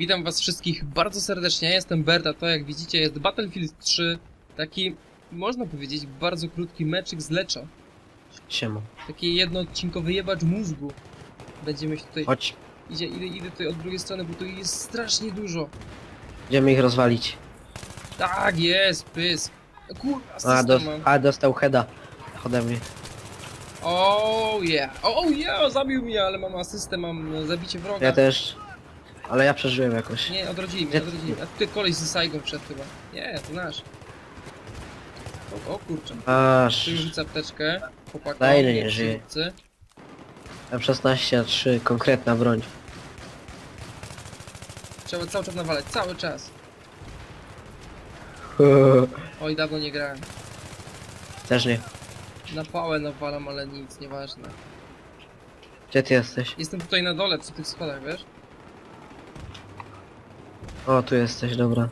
Witam was wszystkich bardzo serdecznie, ja jestem Berta, to jak widzicie jest Battlefield 3, taki, można powiedzieć, bardzo krótki meczyk z Leczo. Siema. Taki jednoodcinkowy jebacz mózgu. Będziemy się tutaj, Chodź, idzie, idę, idę tutaj od drugiej strony, bo tu jest strasznie dużo. idziemy ich rozwalić. Tak, jest, pysk. Kurwa, A, asystę dos mam. a dostał heada ode mnie. Oh yeah, oh yeah, zabił mnie, ale mam asystę, mam zabicie wroga. Ja też. Ale ja przeżyłem jakoś. Nie, odrodzili mnie, Gdzie- odrodzili mnie. A ty koleś z Saigon wszedł chyba. Nie, to nasz. O, o kurczę. Aż. Tu rzucę apteczkę. Chłopakom, Kolejny nie nie żyje. przywódcy. M16 A3, konkretna broń. Trzeba cały czas nawalać, cały czas. Oj, dawno nie grałem. Też nie. Na pałę nawalam, ale nic, nieważne. Gdzie ty jesteś? Jestem tutaj na dole, przy tych schodach, wiesz? O, tu jesteś, dobra.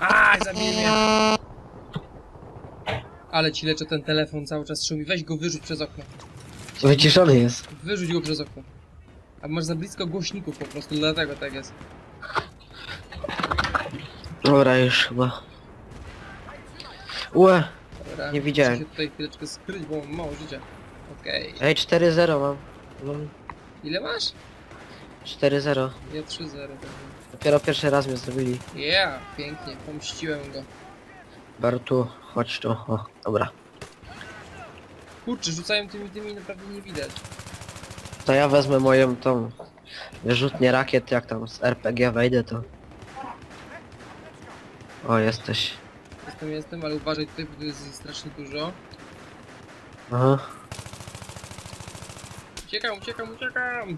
Aj, zabij mnie! Ale ci leczę ten telefon cały czas szumi. Weź go wyrzuć przez okno. Wyciszony jest. Wyrzuć go przez okno. A masz za blisko głośników po prostu, dlatego tak jest. Dobra, już chyba. Ue, Dobra, Nie widziałem. Muszę się tutaj chwileczkę skryć, bo mam mało życia. Okej. ej, 4-0 mam. Lol. Ile masz? 4-0. Ja 3-0. tak. Dopiero pierwszy raz mnie zrobili. Yeah, pięknie, pomściłem go. Bartu, chodź tu. O, dobra. Kurczę, rzucają tymi tymi naprawdę nie widać. To ja wezmę moją tą wyrzutnię rakiet, jak tam z RPG wejdę to... O, jesteś. Jestem, jestem, ale uważaj tutaj, bo tu jest strasznie dużo. Aha. Uciekam, uciekam, uciekam!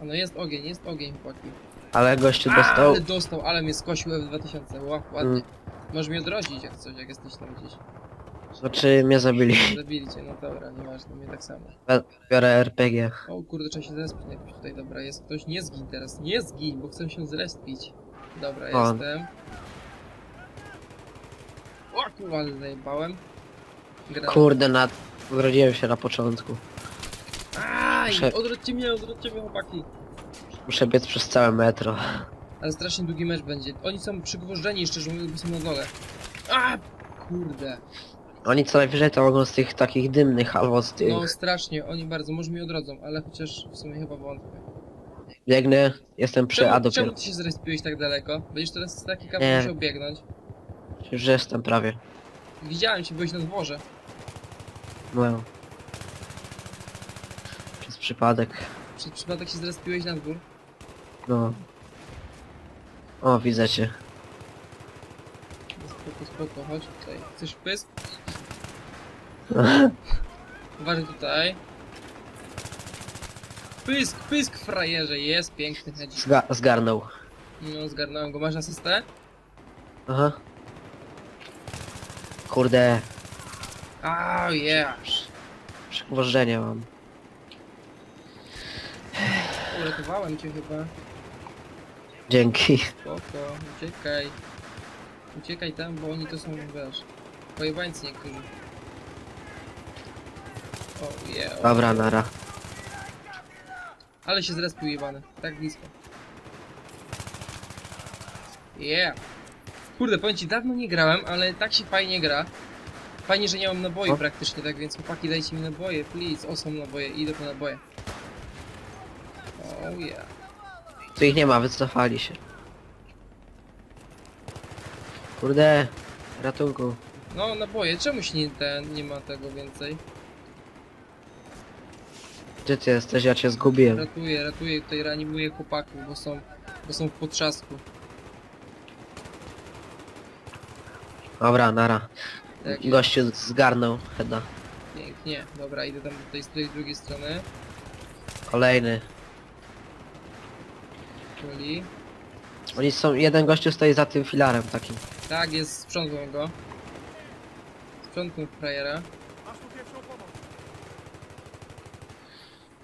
A no jest ogień, jest ogień, chłopaki. Ale gościu dostał... Ale dostał, ale mnie skosił F2000, Ła, ładnie. Mm. Możesz mnie odrodzić jak coś, jak jesteś tam gdzieś. Znaczy mnie zabili. Zabili cię, no dobra, nieważne, mnie tak samo. Biorę RPG. O kurde, trzeba się zrespić jakoś tutaj, dobra, jest ktoś, nie zgiń teraz, nie zgiń, bo chcę się zrespić. Dobra, O. jestem. O kurwa, ale zajebałem. Gra. Kurde, na... Urodziłem się na początku. Aj, Prze- odwróćcie mnie, odwróćcie mnie chłopaki. Muszę biec przez całe metro. Ale strasznie długi mecz będzie. Oni są przygwożdżeni jeszcze, że mówię, bo są na dole. A, kurde. Oni co najwyżej to mogą z tych takich dymnych albo z tych... No strasznie, oni bardzo, może mi odrodzą, ale chociaż w sumie chyba wątpię. Biegnę, jestem przy A Czemu, dopiero. czemu ty się zrespiłeś tak daleko? Będziesz teraz taki Nie. kawał musiał biegnąć. Już jestem prawie. Widziałem cię, byłeś na dworze. No. Przypadek. Przez przypadek się zrespiłeś na dwór. No. O, widzę cię. Spoko, spoko, chodź tutaj. Chcesz pysk? Uważaj tutaj. Pysk, pysk frajerze, jest piękny hedzik. Zga zgarnął. No, zgarnąłem go. Masz asystę? Aha. Kurde. Oh yeah. Przygwożdżenie mam. Uratowałem cię chyba. Dzięki. Spoko, uciekaj. Uciekaj tam, bo oni to są, wiesz, pojebańcy niektórzy. O yeah. Dobra, nara. Ale się zrespił jebany. Tak blisko. Yeah. Kurde, powiem ci, dawno nie grałem, ale tak się fajnie gra. Fajnie, że nie mam naboi O. praktycznie, tak więc chłopaki dajcie mi naboje, please. O, są naboje, idę po naboje. Oh yeah. Tu ich nie ma, wycofali się. Kurde. Ratunku. No, naboje, czemu się nie, ten, nie ma tego więcej? Gdzie ty jesteś? Ja cię zgubiłem. Ratuję, ratuję, tutaj reanimuję chłopaków, bo są, bo są w potrzasku. Dobra, nara. Tak, Gościu zgarnął heada. pięknie. Dobra, idę tam tutaj z tej drugiej strony. Kolejny. Czyli... Oni są, jeden gościu stoi za tym filarem takim. Tak, jest, sprzątnął go. Sprzątnął frajera.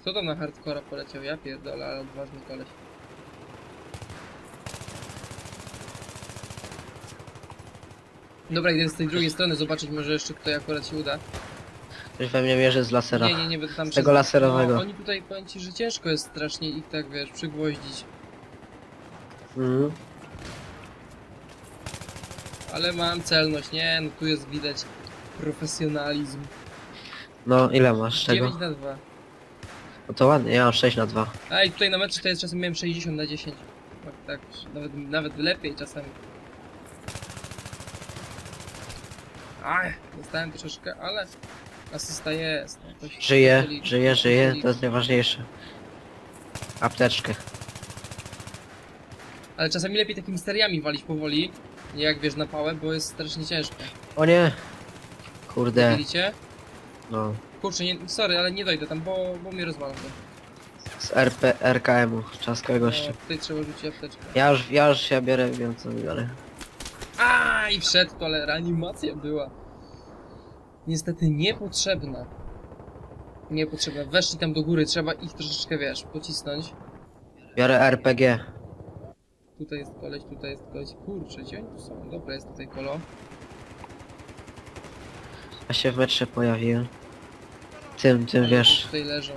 Kto tam na hardcora poleciał? Ja pierdolę, ale odważny koleś. Dobra, idę z tej drugiej strony zobaczyć, może jeszcze kto akurat się uda. Ktoś we mnie mierzy z lasera. Nie, nie, nie będę tam Z tego laserowego. No, oni tutaj powiem ci, że ciężko jest strasznie ich tak wiesz, przygwoździć. Mhm. Ale mam celność, nie, no tu jest widać profesjonalizm. No, ile masz czego? 9 na 2. No to ładnie, ja mam 6 na 2. A i tutaj na meczu to jest czasem miałem 60 na 10. Tak, tak nawet, nawet lepiej czasami. Ach, dostałem troszeczkę, ale asysta jest. No, to się- się żyje, liczy. to jest najważniejsze. Apteczkę. Ale czasami lepiej takimi seriami walić powoli, nie jak wiesz na pałę, bo jest strasznie ciężko. O nie! Kurde, Widzicie? no. Kurczę, nie, sorry, ale nie dojdę tam, bo, bo mnie rozwalam to. Z RP, RKM-u, czaskiego gościa. No, tutaj trzeba rzucić apteczkę. Ja już, ja już się biorę, wiem co biorę. A i wszedł to, ale reanimacja była. Niestety niepotrzebna. Niepotrzebna. Weszli tam do góry, trzeba ich troszeczkę, wiesz, pocisnąć. Biorę RPG. Tutaj jest koleś, tutaj jest koleś. Kurczę, gdzie oni tu są? Dobra, jest tutaj kolo. Ja się w metrze pojawiłem. Tym, tym wiesz. Tutaj leżą.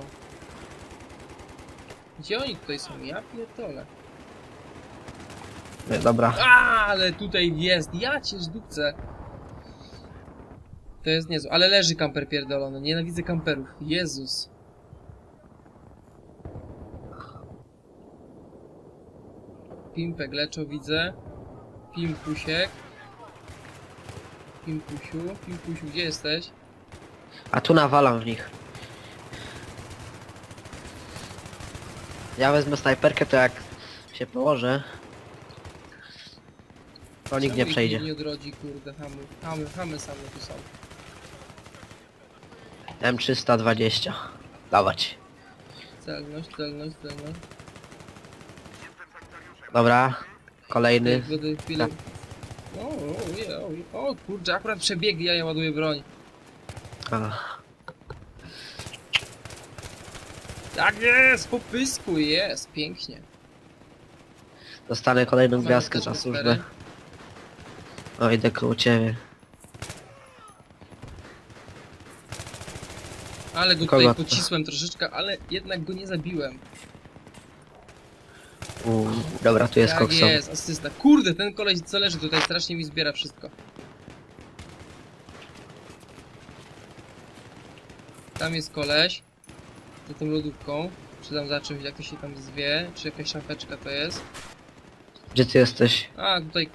Gdzie oni tutaj są? Ja pierdolę. Nie, Dobra. A, ale tutaj jest. Ja cię żdupcę. To jest niezłe. Ale leży kamper pierdolony. Nienawidzę kamperów. Jezus. Pimpek leczo widzę. Pimpusiek. Pimpusiu. Pimpusiu, gdzie jesteś? A tu nawalam w nich. Ja wezmę snajperkę, to jak się położę, to nikt Czemu nie ich przejdzie. Nie odrodzi, kurde, hamy. Hamy, hamy same tu są. M320. Dawać. Celność, celność, celność. Dobra. Kolejny. Będę chwilę... O, o, je, o, je. o kurczę, akurat przebiegli, ja je ładuję broń. A, Tak jest, po pysku, jest, pięknie. dostanę kolejną gwiazdkę za służbę. O, idę koło ciebie. Ale go Kogo tutaj to? pocisłem troszeczkę, ale jednak go nie zabiłem. Uuu, dobra, tu jest tak jest, asysta. Kurde, ten koleś co leży tutaj strasznie mi zbiera wszystko. Tam jest koleś. Za tą lodówką. Czy tam za czymś, jak to się tam zwie. Czy jakaś szafeczka to jest. Gdzie ty jesteś? A, tutaj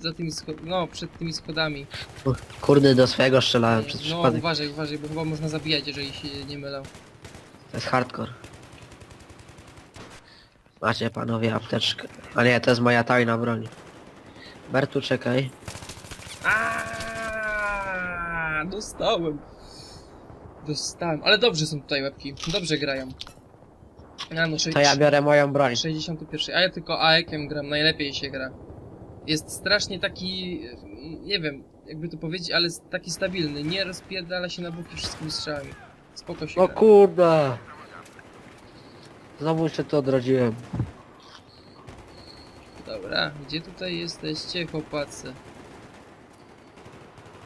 za tymi schodami, no przed tymi schodami. U, Kurde, do swojego strzelałem przez No przypadek. uważaj, uważaj, bo chyba można zabijać, jeżeli się nie mylę. To jest hardcore. Macie panowie apteczkę. A nie, to jest moja tajna broń. Bertu, czekaj. Aaaa, dostałem. Dostałem, ale dobrze są tutaj łebki, dobrze grają. A no, To ja biorę moją broń. 61, a ja tylko AEK-iem gram, najlepiej się gra. Jest strasznie taki, nie wiem, jakby to powiedzieć, ale taki stabilny, nie rozpierdala się na boki wszystkimi strzałami. Spoko się O gra. kurde! Znowu się to odrodziłem. Dobra, gdzie tutaj jesteście, chłopacy?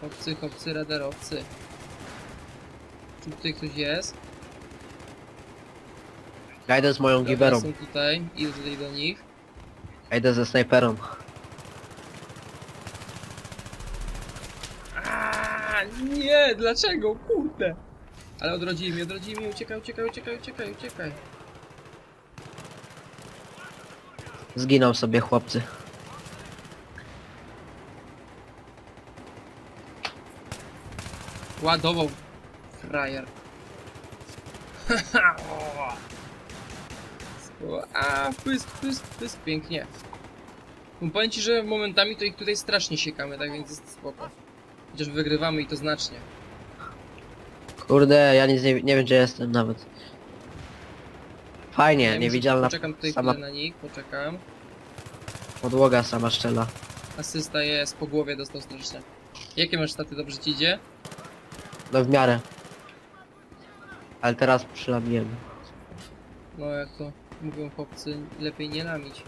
Chłopcy, chłopcy, radarowcy. Czy tutaj ktoś jest? Ja idę z moją Dobra, giberą. są tutaj, idę tutaj do nich. Ja idę ze snajperą. Nie, dlaczego? Kurde. Ale odrodzili mnie, odrodzili mnie, uciekaj, uciekaj, uciekaj, uciekaj, uciekaj. Zginął sobie chłopcy. Ładował frajer. A, pysk, pysk, pysk, pięknie. No powiem ci, że momentami to ich tutaj strasznie siekamy, tak więc jest spoko. Chociaż wygrywamy i to znacznie. Kurde, ja nic nie, nie wiem gdzie jestem nawet. Fajnie, Ja niewidzialna Poczekam tutaj sama chwilę na nich, poczekam. podłoga sama szczela. Asysta jest, po głowie dostał strasznie. Jakie masz staty, dobrze ci idzie? No w miarę. Ale teraz przylamiłem. No jak to mówią chłopcy, lepiej nie lamić.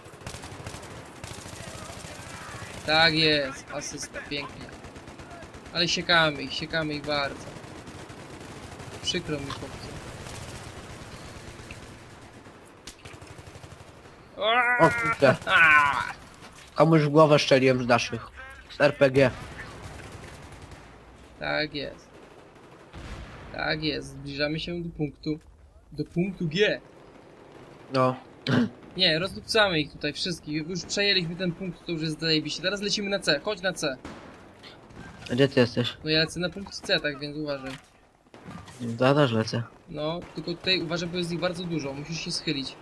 Tak jest, asysta, pięknie. Ale siekamy ich, siekamy ich bardzo. Przykro mi chłopcy. O kurde. Komuś w głowę szczeliłem z naszych. Z RPG. Tak jest. Tak jest, zbliżamy się do punktu. Do punktu G. No. Nie, rozdupcamy ich tutaj wszystkich. Już przejęliśmy ten punkt, to już jest zajebiście. Teraz lecimy na C. Chodź na C. Gdzie ty jesteś? No ja lecę na punkt C, tak więc uważaj. Też lecę. No, tylko tutaj uważaj, bo jest ich bardzo dużo. Musisz się schylić.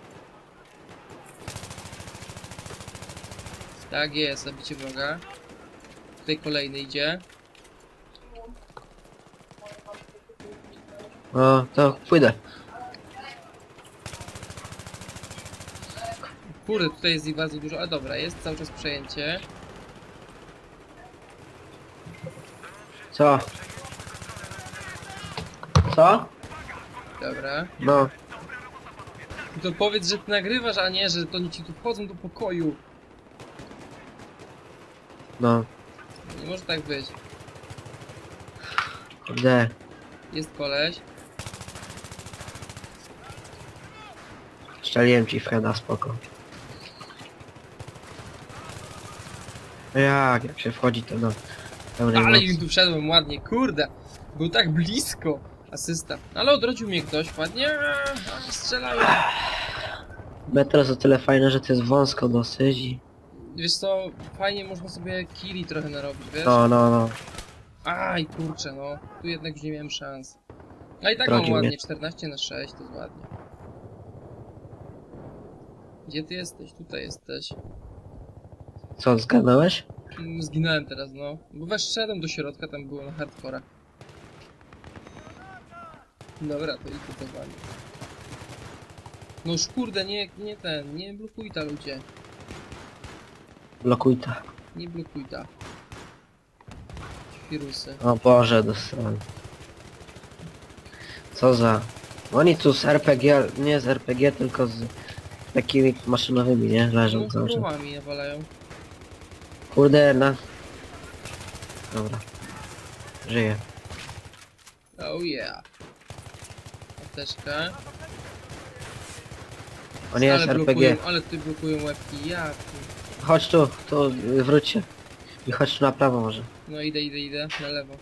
Tak jest, zabicie wroga. Tutaj kolejny idzie. No, to pójdę. Kurde, tutaj jest ich bardzo dużo. A dobra, jest cały czas przejęcie. Co? Co? Dobra. No. To powiedz, że ty nagrywasz, a nie, że to oni ci tu wchodzą do pokoju. No. Nie może tak być. Kurde. Jest koleś. Szczeliłem ci Freda, spoko. Jak, jak się wchodzi to no. Pełnej Ale mocy. im tu wszedłem ładnie, kurde. Był tak blisko. Asysta. Ale odrodził mnie ktoś ładnie. A, Oni strzelają. Metro jest o tyle fajne, że to jest wąsko dosyć i... Wiesz co, fajnie można sobie killi trochę narobić, wiesz? No, no, no. Aj, kurczę, no. Tu jednak już nie miałem szans. A i tak Drogi mam ładnie, mnie. 14 na 6, to jest ładnie. Gdzie ty jesteś? Tutaj jesteś. Co, zgadnąłeś? Mm, Zginąłem teraz, no. Bo weszedłem do środka, tam było na hardcora. Dobra, to i tu to wali. No już kurde, nie, nie ten, nie blokuj ta ludzie. Blokuj to. Nie blokuj ta. Wirusy. O Boże, dostałem. Co za... Oni tu z RPG, nie z RPG, tylko z takimi maszynowymi, nie? Leżą No, cały czas. krowami nawalają. Kurde, na... Dobra. Żyję. Oh yeah. Apteczka. On jest ale RPG. blokują, ale ty blokują łebki, ja tu. Chodź tu, tu, wróć się. I chodź tu na prawo może. No idę, idę, idę, na lewo.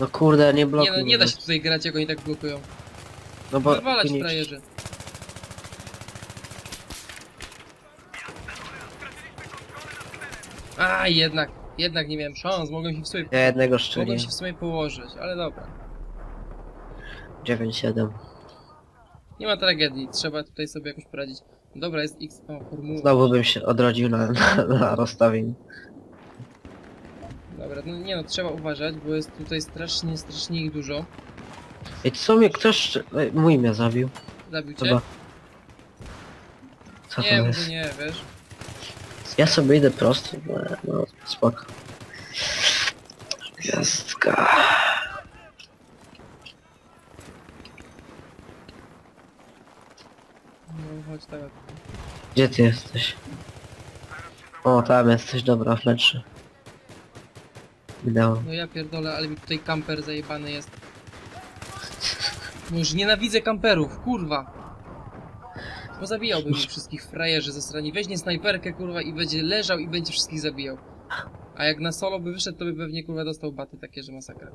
No kurde, nie Nie blokuj. no, nie da się tutaj grać, jak oni tak blokują. No bo... Wywalać nie- frajerzy. A, jednak, jednak nie miałem szans, mogłem się w sumie, Ja jednego mogłem szczeliłem. się w sumie położyć, ale dobra. 9-7. Nie ma tragedii, trzeba tutaj sobie jakoś poradzić. Dobra, jest X, o, formuła. Znowu bym się odrodził na, na, na rozstawieniu. Dobra, no nie no, trzeba uważać, bo jest tutaj strasznie, strasznie ich dużo. Ej, co mnie ktoś... Ej, Mój mnie zabił. Zabił cię? Chyba. Co to Nie, jest? może nie, wiesz. Ja sobie idę prosto, bo, no spoko. Gwiazdka. Gdzie ty jesteś? O, tam jesteś, dobra, w metrze. Minęło. No ja pierdolę, ale mi tutaj kamper zajebany jest. No już nienawidzę kamperów, kurwa. Pozabijałby mi wszystkich frajerzy ze strony. Weźmie snajperkę, kurwa, i będzie leżał i będzie wszystkich zabijał. A jak na solo by wyszedł, to by pewnie, kurwa, dostał baty takie, że masakra.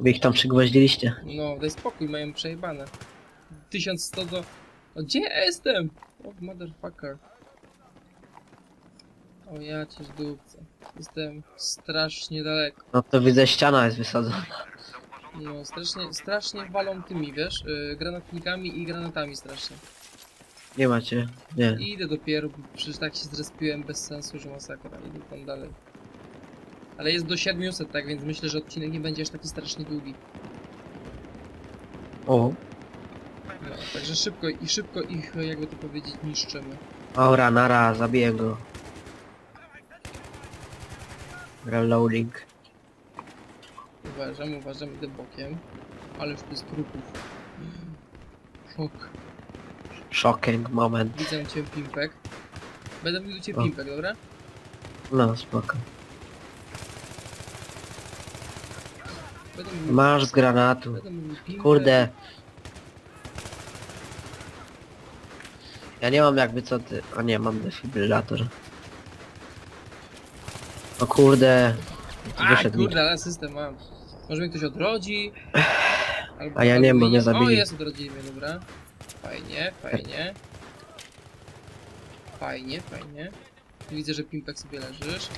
Wy ich tam przygwoździliście. No, daj spokój, mają przejebane. 1100 do... O, gdzie ja jestem? O, motherfucker. O, ja cię zdupcę. Jestem strasznie daleko. No to widzę, ściana jest wysadzona. No, strasznie, strasznie walą tymi, wiesz, yy, granatnikami i granatami strasznie. Nie macie. Nie. I idę dopiero, bo przecież tak się zrespiłem bez sensu, że masakra. Idę tam dalej. Ale jest do 700, tak więc myślę, że odcinek nie będzie aż taki strasznie długi. O. Także szybko i szybko ich, jakby to powiedzieć, niszczymy. Ora, nara, zabiję go. Reloading. Uważam, uważam, idę bokiem. Ale już jest trupów. Szok. Shocking moment. Widzę cię, Pimpek. Będę do ciebie O. Pimpek, dobra? No, spoko. Będę mówił, Masz z granatu. będę mówił pimpek. Kurde. Ja nie mam jakby co ty... A nie, mam defibrylator. O kurde. A Wyszedł mi. kurde, ale system mam. Może mnie ktoś odrodzi. Albo, A ja nie, bo mnie O, zabili. jest, odrodzili mnie, dobra. Fajnie, fajnie. Fajnie, fajnie. Widzę, że Pimpek sobie leżysz.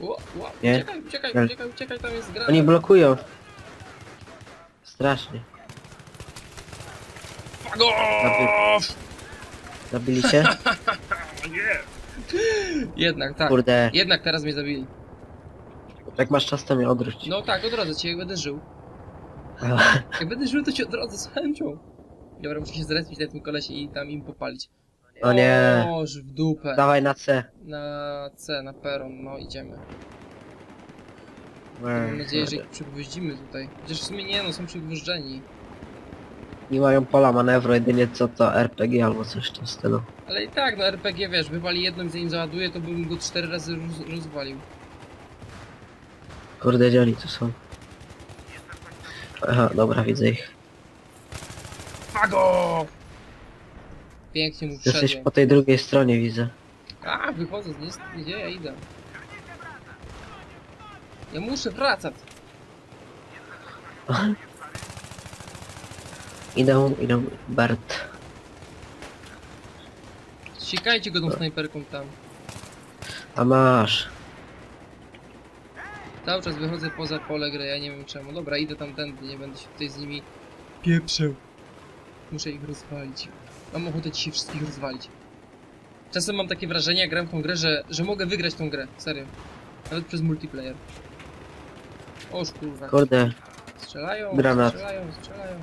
O, o, Nie. uciekaj, uciekaj, uciekaj, uciekaj, tam jest gra. Oni blokują. Strasznie. Fuck off! Zabili cię? Jednak, tak. Kurde. Jednak teraz mnie zabili. Jak masz czas, to mnie odwróć. No tak, odrodzę cię, jak będę żył. Jak będę żył, to cię odrodzę z chęcią. Dobra, muszę się zrespić na tym kolesie i tam im popalić. O nie. Oż w dupę. Dawaj na C. Na C, na peron, no idziemy. Mam nadzieję, że ich przygwoździmy tutaj. Chociaż w sumie nie no, są przygwożdżeni. Nie mają pola manewru, jedynie co to RPG albo coś w tym stylu. Ale i tak, no RPG wiesz, wywali jedną i zanim załaduje, to bym go cztery razy roz, rozwalił. Kurde, gdzie oni tu są? Aha, dobra, widzę ich. Fago! Pięknie mu Jesteś wszedłem. po tej drugiej stronie, widzę. A, wychodzę, nie, gdzie ja idę? Ja muszę wracać. Idą, idą, Bert. Siekajcie go tą snajperką tam. A masz. Cały czas wychodzę poza pole gry, ja nie wiem czemu. Dobra, idę tamtędy, nie będę się tutaj z nimi pieprzył. Muszę ich rozwalić. Mam ochotę ci się wszystkich rozwalić. Czasem mam takie wrażenie, jak gram w tą grę, że, że mogę wygrać tą grę. Serio. Nawet przez multiplayer. Oż kurwa. Kurde, Strzelają, Granat. strzelają, strzelają.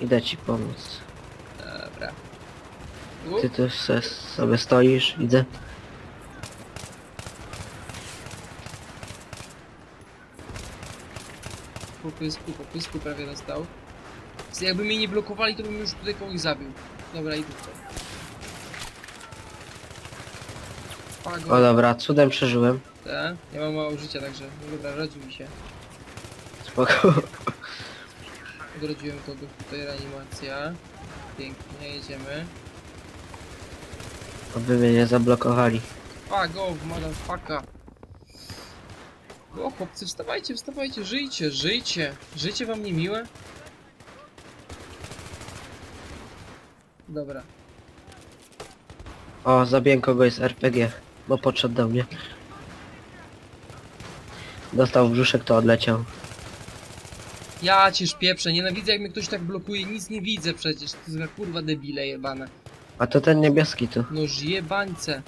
Idę ci pomóc. Dobra. Ty tu se, sobie stoisz, widzę. Po pysku, po pysku prawie dostał. Jakby mnie nie blokowali, to bym już tutaj kogoś zabił. Dobra, idę. Pago. O dobra, cudem przeżyłem. Te. Ja mam mało życia, także no dobra, radzi mi się. Spoko. Odrodziłem kogoś tutaj, reanimacja. Pięknie, jedziemy. Aby mnie nie zablokowali. Fuck off, motherfucker. O chłopcy, wstawajcie, wstawajcie, żyjcie, żyjcie. Życie wam niemiłe? Dobra. O, zabiłem kogoś z RPG, bo podszedł do mnie. Dostał w brzuszek, to odleciał. Ja cię szpieprzę, nienawidzę jak mnie ktoś tak blokuje, nic nie widzę przecież. To jest za kurwa debile jebane. A to ten niebieski tu. No jebańce.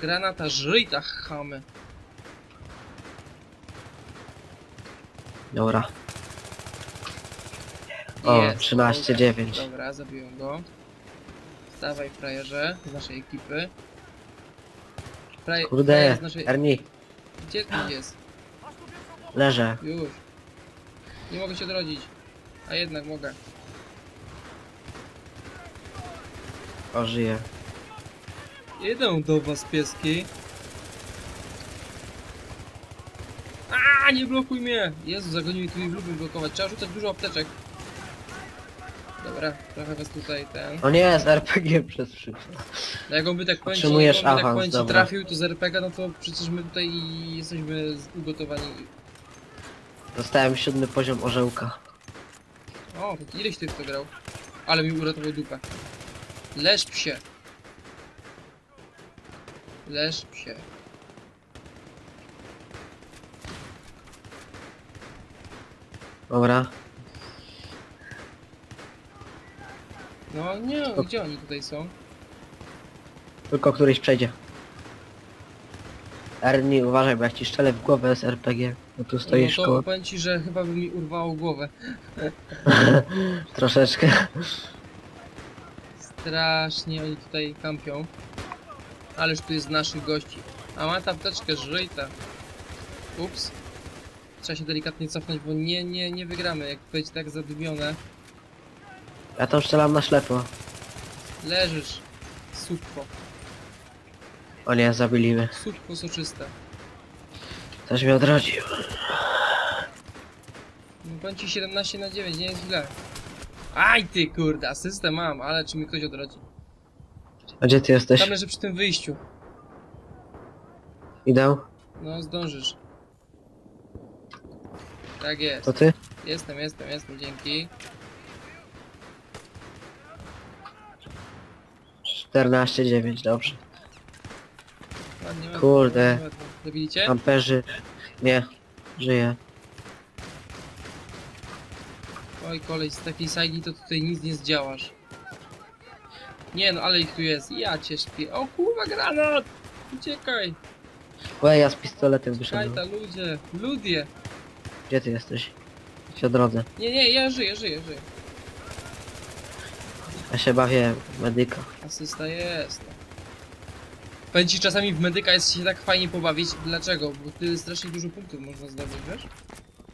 Granata, żyj ta chamy. Dobra. O, Jest, 13-9. Dobra, zabiłem go. Wstawaj frajerze z naszej ekipy. Frajer Kurde, z naszej... Ernie, Gdzie tu jest? Leżę. Już. Nie mogę się odrodzić. A jednak mogę. O, żyję. Idę do was pieski. A nie blokuj mnie! Jezu, zagonił mi tu i lubię blokować. Trzeba rzucać dużo apteczek. Dobra, trochę was tutaj ten. O nie, z RPG przez przyszłość. No jak on by tak Otrzymujesz jak on by tak awans, dobra. trafił tu z RPG, no to przecież my tutaj jesteśmy ugotowani. Dostałem siódmy poziom orzełka. O, ileś ty to grał? Ale mi uratował dupę. Leż psie. Leż psie. Dobra. No nie, gdzie oni tutaj są? Tylko któryś przejdzie. Ernie, uważaj, bo jak ci szczelę w głowę z RPG, no tu stoisz no to koło... powiem ci, że chyba by mi urwało głowę. Troszeczkę. Strasznie oni tutaj kampią. Ależ tu jest naszych gości. A ma ta apteczkę. Ups. Trzeba się delikatnie cofnąć, bo nie, nie, nie wygramy. Jak będzie tak zadumione. Ja tam strzelam na ślepo. Leżysz. Supko. O nie, zabili mnie. Soczyste. Też mnie odrodził. Ci 17 na 9, nie jest źle. Aj ty kurde, asystę mam, ale czy mi ktoś odrodzi? A gdzie ty jesteś? Tam leży przy tym wyjściu. Idę? No zdążysz. Tak jest. To ty? Jestem, jestem, jestem, dzięki. 14-9, dobrze. Ładnie, ładnie, Kurde. ładnie, ładnie. Zabiliście? Amperzy. Nie. Żyje. Oj kolej, z takiej sajgi to tutaj nic nie zdziałasz. Nie no, ale ich tu jest. Ja cię śpię. O kurwa, granat! Uciekaj! Łe, ja z pistoletem Czekaj, wyszedłem. ta ludzie. Ludzie. Gdzie ty jesteś? Się drodze. Nie, nie, ja żyję, żyję, żyję. Ja się bawię medyka. Asysta jest. Powiem ci, czasami w medyka jest się tak fajnie pobawić. Dlaczego? Bo ty strasznie dużo punktów można zdobyć, wiesz?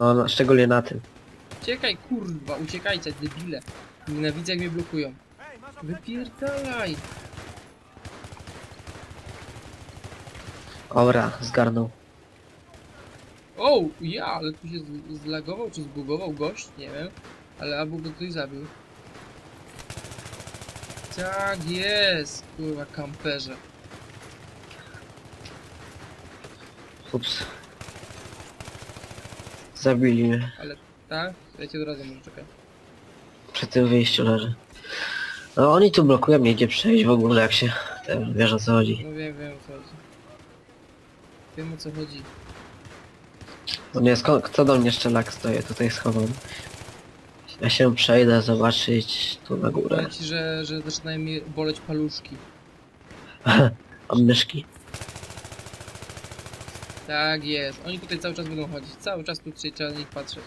No, no szczególnie na tym. Uciekaj, kurwa, uciekajcie, debile. Nienawidzę jak mnie blokują. Wypierdalaj! Ora, zgarnął. O, ja, ale tu się z- zlagował czy zbugował gość, nie wiem. Ale albo go ktoś zabił. Tak jest, kurwa, kamperze. Ups. Zabili mnie. Ale tak? Ja cię od razu może czekaj. Przy tym wyjściu leży. No oni tu blokują, nie idzie przejść w ogóle jak się... Ten, wiesz o co chodzi. No wiem, wiem o co chodzi. Wiem o co chodzi. No nie, skąd, kto do mnie strzela, jak stoję tutaj schowam. Ja się przejdę zobaczyć tu na górę. Powiem ci, że, że zaczynają mi boleć paluszki. Mam myszki. Tak jest. Oni tutaj cały czas będą chodzić. Cały czas tu trzeba na nich patrzeć.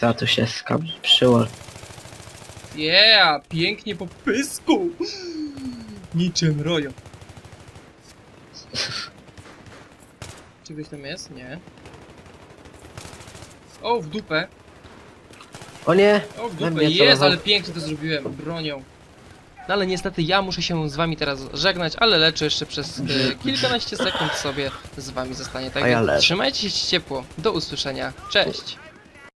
Ta tu się skam przyłol. Yeah! Pięknie po pysku! Niczym rojo. Czy ktoś tam jest? Nie. O, w dupę. O nie! O, w Na dupę. mnie Jest, celował. ale pięknie to zrobiłem. Bronią. No ale niestety ja muszę się z wami teraz żegnać, ale leczę jeszcze przez e, kilkanaście sekund sobie z wami zostanie. Tak A ja więc trzymajcie się ciepło. Do usłyszenia. Cześć.